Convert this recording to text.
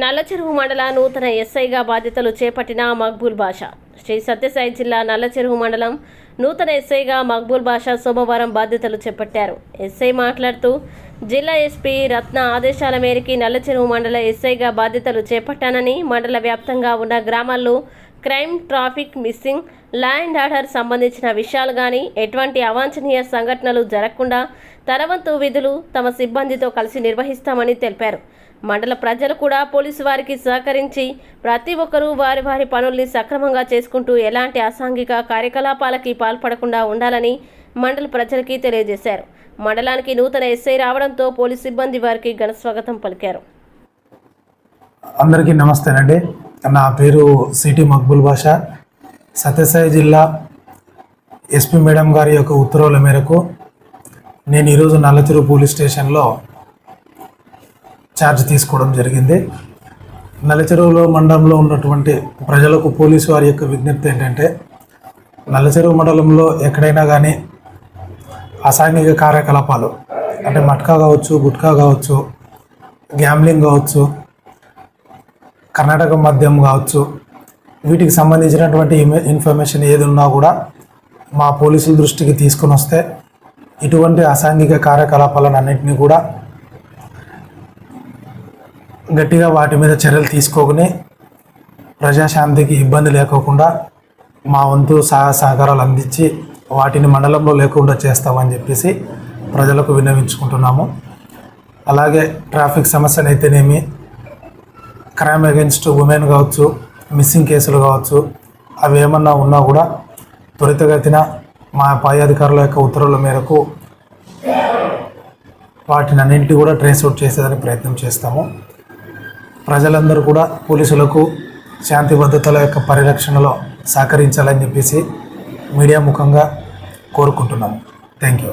నల్లచెరువు మండల నూతన ఎస్ఐగా బాధ్యతలు చేపట్టిన మక్బూల్ బాషా. శ్రీ సత్యసాయి జిల్లా నల్లచెరువు మండలం నూతన ఎస్ఐగా మక్బూల్ బాషా సోమవారం బాధ్యతలు చేపట్టారు. ఎస్ఐ మాట్లాడుతూ జిల్లా ఎస్పీ రత్న ఆదేశాల మేరకు నల్లచెరువు మండల ఎస్ఐగా బాధ్యతలు చేపట్టానని మండల వ్యాప్తంగా ఉన్న గ్రామాల్లో crime traffic missing law and order సంబంధించిన విషయాలు కానీ ఎటువంటి అవాంఛనీయ సంఘటనలు జరగకుండా తరవంతు విధులు తమ సిబ్బందితో కలిసి నిర్వహిస్తామని తెలిపారు. మండల ప్రజలు కూడా పోలీసు వారికి సహకరించి ప్రతి ఒక్కరూ వారి వారి పనుల్ని సక్రమంగా చేసుకుంటూ ఎలాంటి అసాంఘిక కార్యకలాపాలకి పాల్పడకుండా ఉండాలని మండల ప్రజలకి తెలియజేశారు. మండలానికి నూతన ఎస్ఐ రావడంతో పోలీసు సిబ్బంది వారికి ఘన స్వాగతం పలికారు. అందరికీ నమస్తేనండి నా పేరు సిటీ మక్బుల్ బాషా. సత్యసాయి జిల్లా ఎస్పీ మేడం గారి యొక్క ఉత్తర్వుల మేరకు నేను ఈరోజు నల్లచెరువు పోలీస్ స్టేషన్లో ఛార్జ్ తీసుకోవడం జరిగింది. నల్లచెరువులో మండలంలో ఉన్నటువంటి ప్రజలకు పోలీసు వారి యొక్క విజ్ఞప్తి ఏంటంటే నల్లచెరువు మండలంలో ఎక్కడైనా కానీ అసాంఘిక కార్యకలాపాలు అంటే మట్కా కావచ్చు గుట్కా కావచ్చు గ్యామ్లింగ్ కావచ్చు కర్ణాటక మద్యం కావచ్చు వీటికి సంబంధించినటువంటి ఇన్ఫర్మేషన్ ఏది ఉన్నా కూడా మా పోలీసుల దృష్టికి తీసుకొని వస్తే ఇటువంటి అసాంఘిక కార్యకలాపాలను అన్నింటినీ కూడా గట్టిగా వాటి మీద చర్యలు తీసుకోకుని ప్రజాశాంతికి ఇబ్బంది లేకోకుండా మా వంతు సహాయ సహకారాలు అందించి వాటిని మండలంలో లేకుండా చేస్తామని చెప్పేసి ప్రజలకు విన్నవించుకుంటున్నాము. అలాగే ట్రాఫిక్ సమస్యనైతేనేమి క్రైమ్ అగెన్స్ట్ ఉమెన్ కావచ్చు మిస్సింగ్ కేసులు కావచ్చు అవి ఏమన్నా ఉన్నా కూడా త్వరితగతిన మా పై అధికారుల యొక్క ఉత్తర్వుల మేరకు వాటిని అన్నింటి కూడా ట్రేస్ అవుట్ చేసేదానికి ప్రయత్నం చేస్తాము. ప్రజలందరూ కూడా పోలీసులకు శాంతి భద్రతల యొక్క పరిరక్షణలో సహకరించాలని చెప్పేసి మీడియా ముఖంగా కోరుకుంటున్నాము. Thank you.